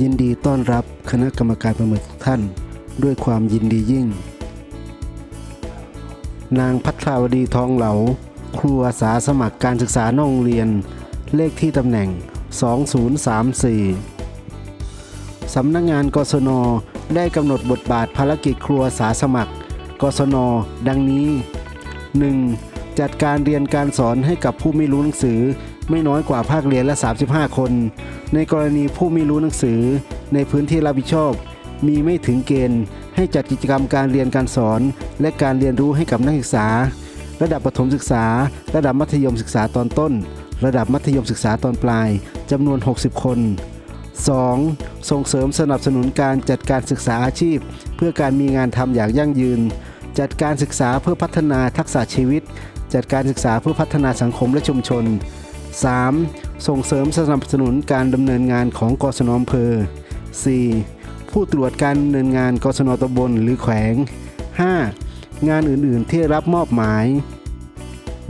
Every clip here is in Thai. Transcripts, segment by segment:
ยินดีต้อนรับคณะกรรมการประเมินทุกท่าน ด้วยความยินดียิ่ง นางพัทราวดีทองเหลา ครูอาสาสมัครการศึกษานอกโรงเรียน เลขที่ตำแหน่ง 2034 สำนักงานกศน ได้กำหนดบทบาทภารกิจครัวอาสาสมัคร กศน ดังนี้ 1. จัดการเรียนการสอนให้กับผู้ไม่รู้หนังสือ ไม่น้อยกว่าภาคเรียนละ 35 คน ในกรณีผู้ไม่รู้หนังสือ ในพื้นที่รับผิดชอบ มีไม่ถึงเกณฑ์ ให้จัดกิจกรรมการเรียนการสอน และการเรียนรู้ให้กับนักศึกษา ระดับประถมศึกษา ระดับมัธยมศึกษาตอนต้น ระดับมัธยมศึกษาตอนปลายจำนวน 60 คน 2. ส่งเสริมสนับสนุนการจัดการศึกษาอาชีพ เพื่อการมีงานทำอย่างยั่งยืน จัดการศึกษาเพื่อพัฒนาทักษะชีวิต จัดการศึกษาเพื่อพัฒนาสังคมและชุมชน 3. ส่งเสริมสนับสนุนการดำเนินงานของกศนอำเภอ 4. ผู้ตรวจการดำเนินงานกศนตำบลหรือแขวง 5. งานอื่นๆที่รับมอบหมาย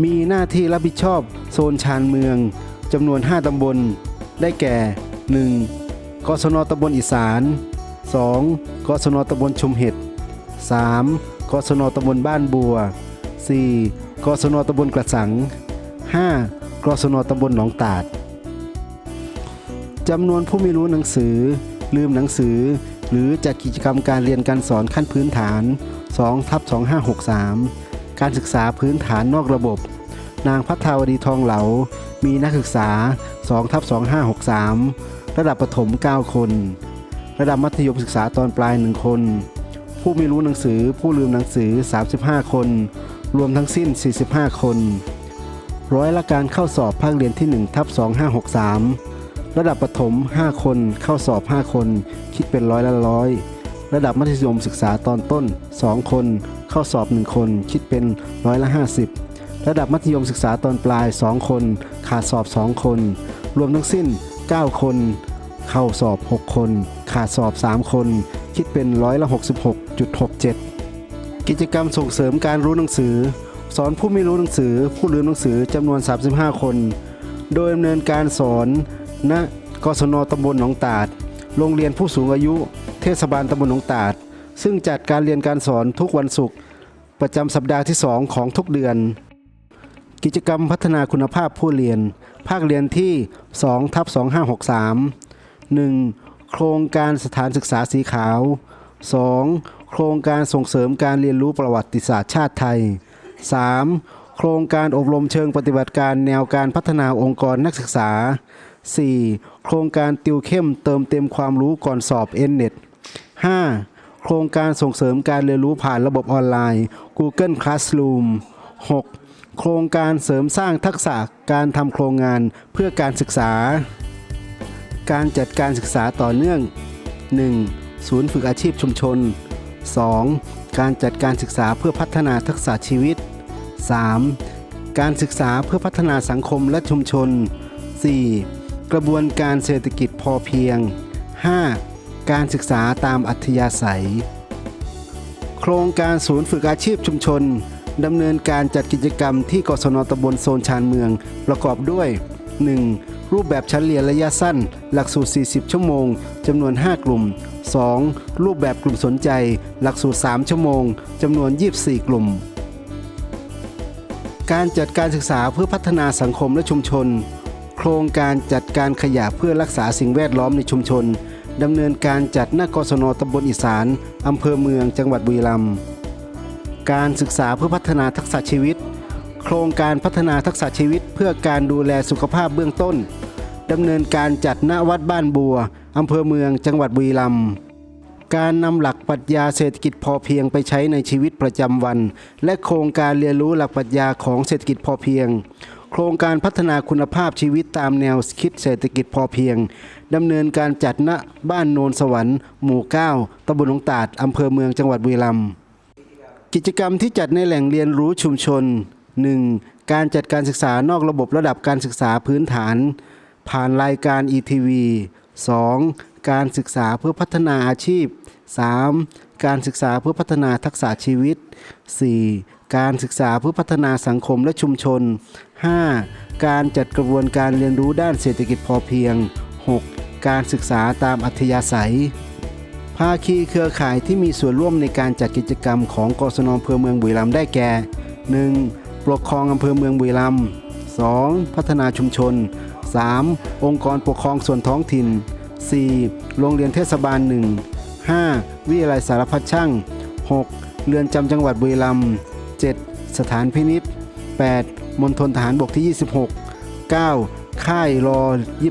มีหน้าที่รับผิดชอบโซนชานเมืองจำนวน 5ตำบล ได้แก่ 1. กศนตำบลอีสาน 2. กศนตำบลชุมเห็ด 3. กศนตำบลบ้านบัว 4. กศนตำบลกระสัง 5. กศนตำบลหนองตาดจำนวนผู้ไม่รู้หนังสือ ลืมหนังสือ หรือจัดกิจกรรมการเรียนการสอนขั้นพื้นฐาน2ทับ2563 การศึกษาพื้นฐานนอกระบบ นางพัทราวดีทองเหลา มีนักศึกษา2ทับ2563 ระดับประถม 9 คน ระดับมัธยมศึกษาตอนปลาย 1 คน ผู้ไม่รู้หนังสือ ผู้ลืมหนังสือ 35 คน รวมทั้งสิ้น 45 คน ร้อยละการเข้าสอบภาคเรียนที่ 1 ทับ 2563 ระดับประถม 5 คนเข้าสอบ 5 คน คิดเป็นร้อยละร้อยระดับมัธยมศึกษาตอนต้น 2 คน เข้าสอบ 1 คน คิดเป็นร้อยละ 50 ระดับมัธยมศึกษาตอนปลาย 2 คน ขาดสอบ 2 คน รวมทั้งสิ้น 9 คน เข้าสอบ 6 คน ขาดสอบ 3 คน คิดเป็นร้อยละ 66.67 กิจกรรมส่งเสริมการรู้หนังสือ สอนผู้ไม่รู้หนังสือผู้ลืมหนังสือจำนวน 35 คน โดยดำเนินการสอนณกศนตำบลหนองตาด โรงเรียนผู้สูงอายุ เทศบาลตำบลหนองตาด ซึ่งจัดการเรียนการสอนทุกวันศุกร์ประจำสัปดาห์ที่ 2 ของทุกเดือน กิจกรรมพัฒนาคุณภาพผู้เรียน ภาคเรียนที่2ทับ2563 1. โครงการสถานศึกษาสีขาว 2. โครงการส่งเสริมการเรียนรู้ประวัติศาสตร์ชาติไทย 3. โครงการอบรมเชิงปฏิบัติการแนวการพัฒนาองค์กรนักศึกษา 4. โครงการติวเข้มเติมเต็มความรู้ก่อนสอบ n-net 5. โครงการส่งเสริมการเรียนรู้ผ่านระบบออนไลน์ Google Classroom 6. โครงการเสริมสร้างทักษะการทำโครงงานเพื่อการศึกษา การจัดการศึกษาต่อเนื่อง 1. ศูนย์ฝึกอาชีพชุมชน 2. การจัดการศึกษาเพื่อพัฒนาทักษะชีวิต 3. การศึกษาเพื่อพัฒนาสังคมและชุมชน 4. กระบวนการเศรษฐกิจพอเพียง 5. การศึกษาตามอัธยาศัย โครงการศูนย์ฝึกอาชีพชุมชนดำเนินการจัดกิจกรรมที่กศนตำบลโซนชานเมืองประกอบด้วย 1. รูปแบบชั้นเรียนระยะสั้น หลักสูตร 40 ชั่วโมงจำนวน 5 กลุ่ม 2. รูปแบบกลุ่มสนใจ หลักสูตร 3 ชั่วโมงจำนวน 24 กลุ่ม การจัดการศึกษาเพื่อพัฒนาสังคมและชุมชน โครงการจัดการขยะเพื่อรักษาสิ่งแวดล้อมในชุมชนดำเนินการจัดหน้ากศนตำบลอีสานอำเภอเมืองจังหวัดบุรีรัมย์การศึกษาเพื่อพัฒนาทักษะชีวิต โครงการพัฒนาทักษะชีวิตเพื่อการดูแลสุขภาพเบื้องต้น ดำเนินการจัดณวัดบ้านบัวอำเภอเมืองจังหวัดบุรีรัมย์การนำหลักปรัชญาเศรษฐกิจพอเพียงไปใช้ในชีวิตประจำวัน และโครงการเรียนรู้หลักปรัชญาของเศรษฐกิจพอเพียง โครงการพัฒนาคุณภาพชีวิตตามแนวคิดเศรษฐกิจพอเพียงดำเนินการจัดณบ้านโนนสวรรค์หมู่ 9ตำบลหนองตาดอำเภอเมืองจังหวัดบุรีรัมย์กิจกรรมที่จัดในแหล่งเรียนรู้ชุมชน 1. การจัดการศึกษานอกระบบระดับการศึกษาพื้นฐาน ผ่านรายการ ETV 2. การศึกษาเพื่อพัฒนาอาชีพ 3. การศึกษาเพื่อพัฒนาทักษะชีวิต 4. การศึกษาเพื่อพัฒนาสังคมและชุมชน 5. การจัดกระบวนการเรียนรู้ด้านเศรษฐกิจพอเพียง 6. การศึกษาตามอัธยาศัย ภาคีเครือข่ายที่มีส่วนร่วมในการจัดกิจกรรมของกศนอำเภอเมืองบุรีรัมย์ได้แก่ 1. ปกครองอำเภอเมืองบุรีรัมย์ 2. พัฒนาชุมชน 3. องค์กรปกครองส่วนท้องถิ่น 4. โรงเรียนเทศบาล 1 5. วิทยาลัยสารพัดช่าง 6. เรือนจำจังหวัดบุรีรัมย์ 7. สถานพินิษ 8. มณฑลทหารบกที่ 26 9. ค่ายรอ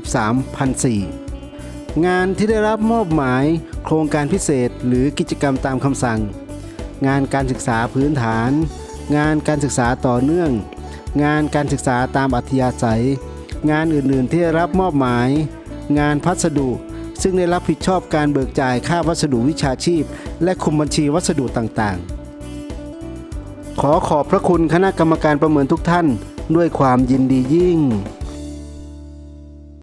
23พันสี่งานที่ได้รับมอบหมาย โครงการพิเศษหรือกิจกรรมตามคำสั่ง งานการศึกษาพื้นฐาน งานการศึกษาต่อเนื่อง งานการศึกษาตามอัธยาศัย งานอื่นๆที่ได้รับมอบหมาย งานพัสดุ ซึ่งได้รับผิดชอบการเบิกจ่ายค่าวัสดุวิชาชีพ และคุมบัญชีวัสดุต่างๆ ขอขอบพระคุณคณะกรรมการประเมินทุกท่าน ด้วยความยินดียิ่ง